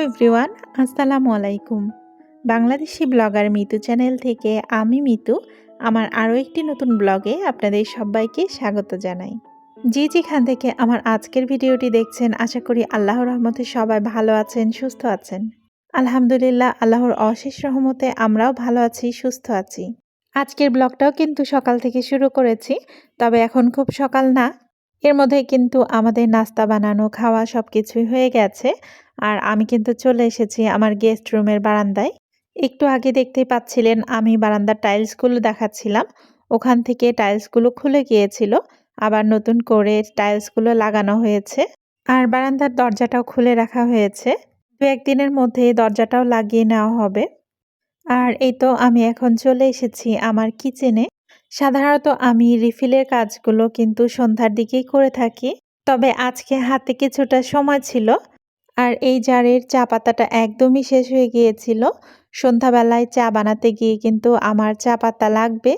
Everyone, আসসালামু আলাইকুম। Bangladeshi blogger Mitu channel থেকে আমি মিতু, আমার আরও একটি নতুন ব্লগে আপনাদের সবাইকে স্বাগত জানাই। যে যেখান থেকে আমার আজকের ভিডিওটি দেখছেন, আশা করি আল্লাহর রহমতে সবাই ভালো আছেন, সুস্থ আছেন। আলহামদুলিল্লাহ, আল্লাহর অশেষ রহমতে আমরাও ভালো আছি, সুস্থ আছি। আজকের ব্লগটাও কিন্তু সকাল থেকে শুরু করেছি, তবে এখন খুব সকাল না। এর মধ্যে কিন্তু আমাদের নাস্তা বানানো, খাওয়া সব কিছুই হয়ে গেছে। আর আমি কিন্তু চলে এসেছি আমার গেস্ট রুমের বারান্দায়। একটু আগে দেখতেই পাচ্ছিলেন আমি বারান্দার টাইলসগুলো দেখাচ্ছিলাম। ওখান থেকে টাইলসগুলো খুলে গিয়েছিল, আবার নতুন করে টাইলসগুলো লাগানো হয়েছে। আর বারান্দার দরজাটাও খুলে রাখা হয়েছে। দু একদিনের মধ্যে দরজাটাও লাগিয়ে নেওয়া হবে। আর এই তো আমি এখন চলে এসেছি আমার কিচেনে সাধারণত আমি রিফিলের কাজগুলো কিন্তু সন্ধ্যার দিকেই করে থাকি। তবে আজকে হাতে কিছুটা সময় ছিল আর এই জারের চা পাতাটা একদমই শেষ হয়ে গিয়েছিল। সন্ধ্যাবেলায় চা বানাতে গিয়ে কিন্তু আমার চা পাতা লাগবে।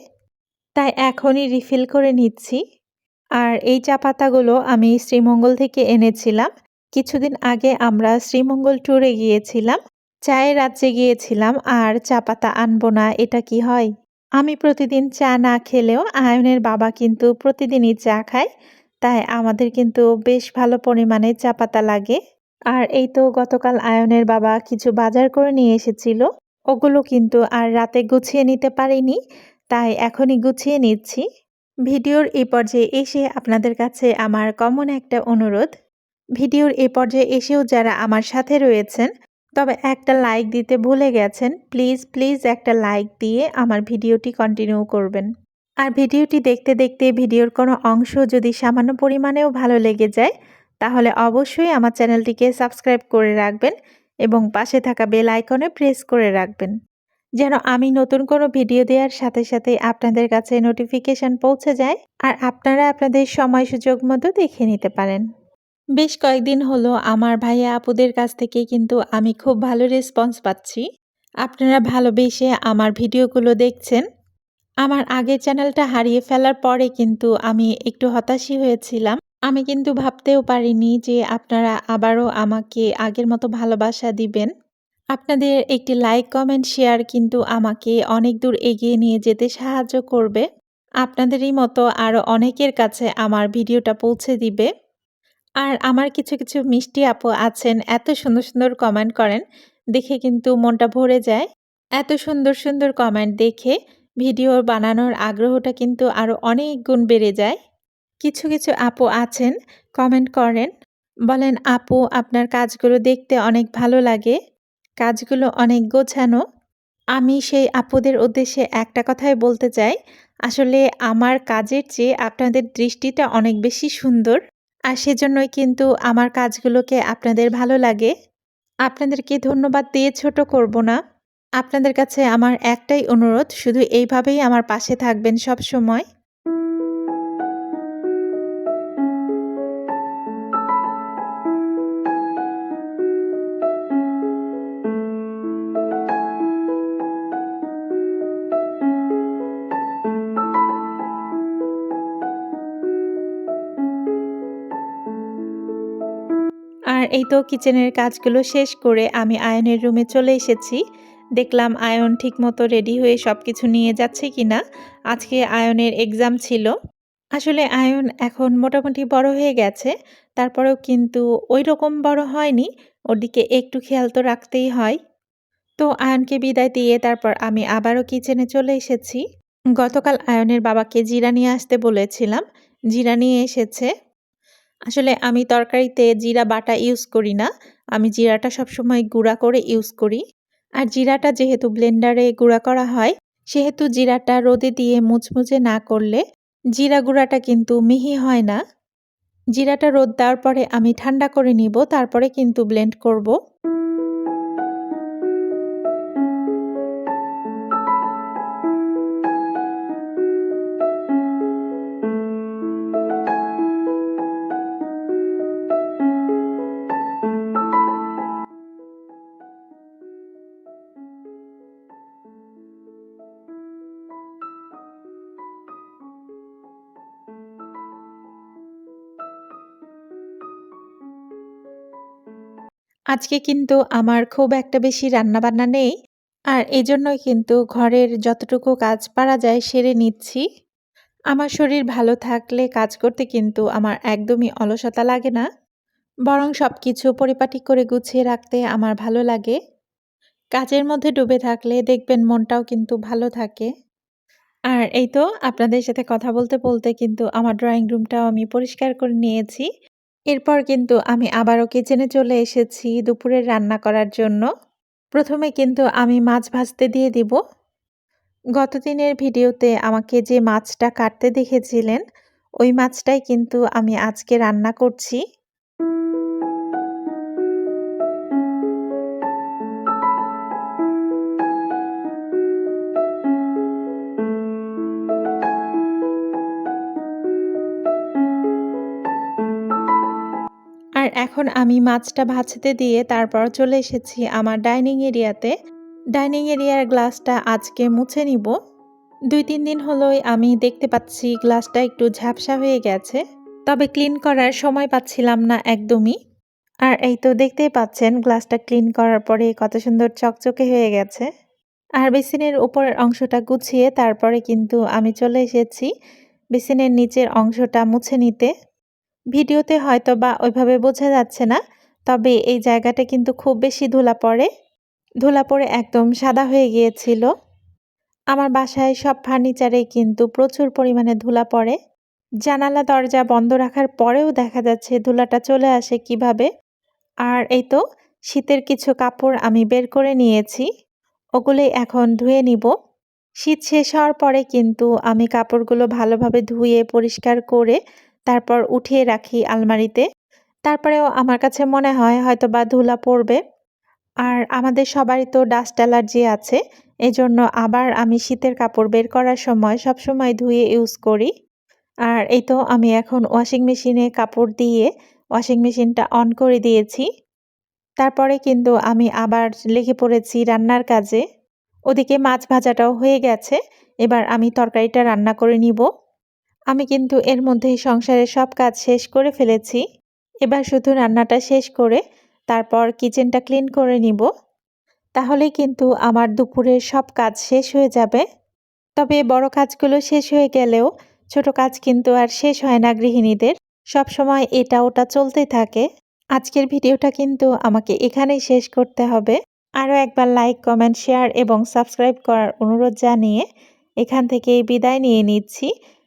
তাই এখনই রিফিল করে নিচ্ছি। আর এই চা পাতাগুলো আমি শ্রীমঙ্গল থেকে এনেছিলাম। কিছুদিন আগে আমরা শ্রীমঙ্গল ট্যুরে গিয়েছিলাম। চায়ের রাজ্যে গিয়েছিলাম আর চা পাতা আনব না, এটা কি হয়? আমি প্রতিদিন চা না খেলেও আয়নের বাবা কিন্তু প্রতিদিনই চা খায়। তাই আমাদের কিন্তু বেশ ভালো পরিমাণে চা পাতা লাগে। আর এই তো গতকাল আয়নের বাবা কিছু বাজার করে নিয়ে এসেছিল। ওগুলো কিন্তু আর রাতে গুছিয়ে নিতে পারিনি, তাই এখনই গুছিয়ে নিচ্ছি। ভিডিওর এই পর্যায়ে এসে আপনাদের কাছে আমার কমন একটা অনুরোধ। ভিডিওর এই পর্যায়ে এসেও যারা আমার সাথে রয়েছেন, তবে একটা লাইক দিতে ভুলে গেছেন, প্লিজ প্লিজ একটা লাইক দিয়ে আমার ভিডিওটি কন্টিনিউ করবেন। আর ভিডিওটি দেখতে দেখতে ভিডিওর কোনো অংশ যদি সামান্য পরিমাণেও ভালো লেগে যায় তাহলে অবশ্যই আমার চ্যানেলটিকে সাবস্ক্রাইব করে রাখবেন এবং পাশে থাকা বেল আইকনে প্রেস করে রাখবেন। যেন আমি নতুন কোনো ভিডিও দেওয়ার সাথে সাথে আপনাদের কাছে নোটিফিকেশান পৌঁছে যায় আর আপনারা আপনাদের সময় সুযোগ মতো দেখে নিতে পারেন। বেশ কয়েকদিন হলো আমার ভাইয়া আপুদের কাছ থেকে কিন্তু আমি খুব ভালো রেসপন্স পাচ্ছি। আপনারা ভালোবেসে আমার ভিডিওগুলো দেখছেন। আমার আগের চ্যানেলটা হারিয়ে ফেলার পরে কিন্তু আমি একটু হতাশই হয়েছিলাম। আমি কিন্তু ভাবতেও পারিনি যে আপনারা আবারও আমাকে আগের মতো ভালোবাসা দিবেন। আপনাদের একটি লাইক, কমেন্ট, শেয়ার কিন্তু আমাকে অনেক দূর এগিয়ে নিয়ে যেতে সাহায্য করবে। আপনাদেরই মতো আরও অনেকের কাছে আমার ভিডিওটা পৌঁছে দিবে। আর আমার কিছু কিছু মিষ্টি আপু আছেন, এত সুন্দর সুন্দর কমেন্ট করেন, দেখে কিন্তু মনটা ভরে যায়। এত সুন্দর সুন্দর কমেন্ট দেখে ভিডিও বানানোর আগ্রহটা কিন্তু আরও অনেক গুণ বেড়ে যায়। কিছু কিছু আপু আছেন কমেন্ট করেন। বলেন, আপু, আপনার কাজগুলো দেখতে অনেক ভালো লাগে। কাজগুলো অনেক গোছানো। আমি সেই আপুদের উদ্দেশ্যে একটা কথাই বলতে চাই। আসলে আমার কাজের চেয়ে আপনাদের দৃষ্টিটা অনেক বেশি সুন্দর। আর সেজন্যই কিন্তু আমার কাজগুলোকে আপনাদের ভালো লাগে। আপনাদেরকে ধন্যবাদ দিয়ে ছোট করব না। আপনাদের কাছে আমার একটাই অনুরোধ, শুধু এইভাবেই আমার পাশে থাকবেন সব সময়। এই তো কিচেনের কাজগুলো শেষ করে আমি আয়নের রুমে চলে এসেছি। দেখলাম আয়ন ঠিকমতো রেডি হয়ে সব কিছু নিয়ে যাচ্ছে কি না আজকে আয়নের এক্সাম ছিল। আসলে আয়ন এখন মোটামুটি বড় হয়ে গেছে। তারপরেও কিন্তু ওই রকম বড় হয়নি। ওর দিকে একটু খেয়াল তো রাখতেই হয়। তো আয়নকে বিদায় দিয়ে তারপর আমি আবারও কিচেনে চলে এসেছি। গতকাল আয়নের বাবাকে জিরা নিয়ে আসতে বলেছিলাম। জিরা নিয়ে এসেছে। আসলে আমি তরকারিতে জিরা বাটা ইউজ করি না। আমি জিরাটা সবসময় গুঁড়া করে ইউজ করি। আর জিরাটা যেহেতু ব্লেন্ডারে গুঁড়া করা হয়, সেহেতু জিরাটা রোদে দিয়ে মুচমুচে না করলে জিরা গুঁড়াটা কিন্তু মিহি হয় না। জিরাটা রোদ দেওয়ার পরে আমি ঠান্ডা করে নিব, তারপরে কিন্তু ব্লেন্ড করব। আজকে কিন্তু আমার খুব একটা বেশি রান্নাবান্না নেই, আর এজন্যই কিন্তু ঘরের যতটুকু কাজ পারা যায় সেরে নিচ্ছি। আমার শরীর ভালো থাকলে কাজ করতে কিন্তু আমার একদমই অলসতা লাগে না, বরং সব কিছু পরিপাটি করে গুছিয়ে রাখতে আমার ভালো লাগে। কাজের মধ্যে ডুবে থাকলে দেখবেন মনটাও কিন্তু ভালো থাকে। আর এই তো আপনাদের সাথে কথা বলতে বলতে কিন্তু আমার ড্রয়িং রুমটাও আমি পরিষ্কার করে নিয়েছি। এরপর কিন্তু আমি আবারও কিচেনে চলে এসেছি দুপুরের রান্না করার জন্য। প্রথমে কিন্তু আমি মাছ ভাজতে দিয়ে দিব। গতদিনের ভিডিওতে আমাকে যে মাছটা কাটতে দেখেছিলেন, ওই মাছটাই কিন্তু আমি আজকে রান্না করছি। আর এখন আমি মাছটা ভাজতে দিয়ে তারপর চলে এসেছি আমার ডাইনিং এরিয়াতে। ডাইনিং এরিয়ার গ্লাসটা আজকে মুছে নিব। দুই তিন দিন হলোই আমি দেখতে পাচ্ছি গ্লাসটা একটু ঝাপসা হয়ে গেছে। তবে ক্লিন করার সময় পাচ্ছিলাম না একদমই। আর এই তো দেখতেই পাচ্ছেন গ্লাসটা ক্লিন করার পরে কত সুন্দর চকচকে হয়ে গেছে। আর বেসিনের উপরের অংশটা গুছিয়ে তারপরে কিন্তু আমি চলে এসেছি বেসিনের নিচের অংশটা মুছে নিতে। ভিডিওতে হয়তো বা ওইভাবে বোঝা যাচ্ছে না, তবে এই জায়গাটা কিন্তু খুব বেশি ধুলা পড়ে। ধুলা পড়ে একদম সাদা হয়ে গিয়েছিল। আমার বাসায় সব ফার্নিচারে কিন্তু প্রচুর পরিমাণে ধুলা পড়ে। জানালা, দরজা বন্ধ রাখার পরেও দেখা যাচ্ছে ধুলাটা চলে আসে কীভাবে। আর এই তো, শীতের কিছু কাপড় আমি বের করে নিয়েছি। ওগুলোই এখন ধুয়ে নিব। শীত শেষ হওয়ার পরে কিন্তু আমি কাপড়গুলো ভালোভাবে ধুয়ে, পরিষ্কার করে তারপর উঠিয়ে রাখি আলমারিতে। তারপরেও আমার কাছে মনে হয় হয়তো বা ধুলা পড়বে। আর আমাদের সবারই তো ডাস্ট অ্যালার্জি আছে, এজন্য আবার আমি শীতের কাপড় বের করার সময় সব সময় ধুয়ে ইউজ করি। আর এই তো আমি এখন ওয়াশিং মেশিনে কাপড় দিয়ে ওয়াশিং মেশিনটা অন করে দিয়েছি। তারপরে কিন্তু আমি আবার লেগে পড়েছি রান্নার কাজে। ওদিকে মাছ ভাজাটাও হয়ে গেছে, এবার আমি তরকারিটা রান্না করে নিব। আমি কিন্তু এর মধ্যেই সংসারের সব কাজ শেষ করে ফেলেছি। এবার শুধু রান্নাটা শেষ করে তারপর কিচেনটা ক্লিন করে নিব। তাহলে কিন্তু আমার দুপুরের সব কাজ শেষ হয়ে যাবে। তবে বড় কাজগুলো শেষ হয়ে গেলেও ছোট কাজ কিন্তু আর শেষ হয় না গৃহিণীদের। সব সময় এটা ওটা চলতে থাকে। আজকের ভিডিওটা কিন্তু আমাকে এখানেই শেষ করতে হবে। আরও একবার লাইক কমেন্ট শেয়ার এবং সাবস্ক্রাইব করার অনুরোধ জানিয়ে এখান থেকে বিদায় নিয়ে নিচ্ছি।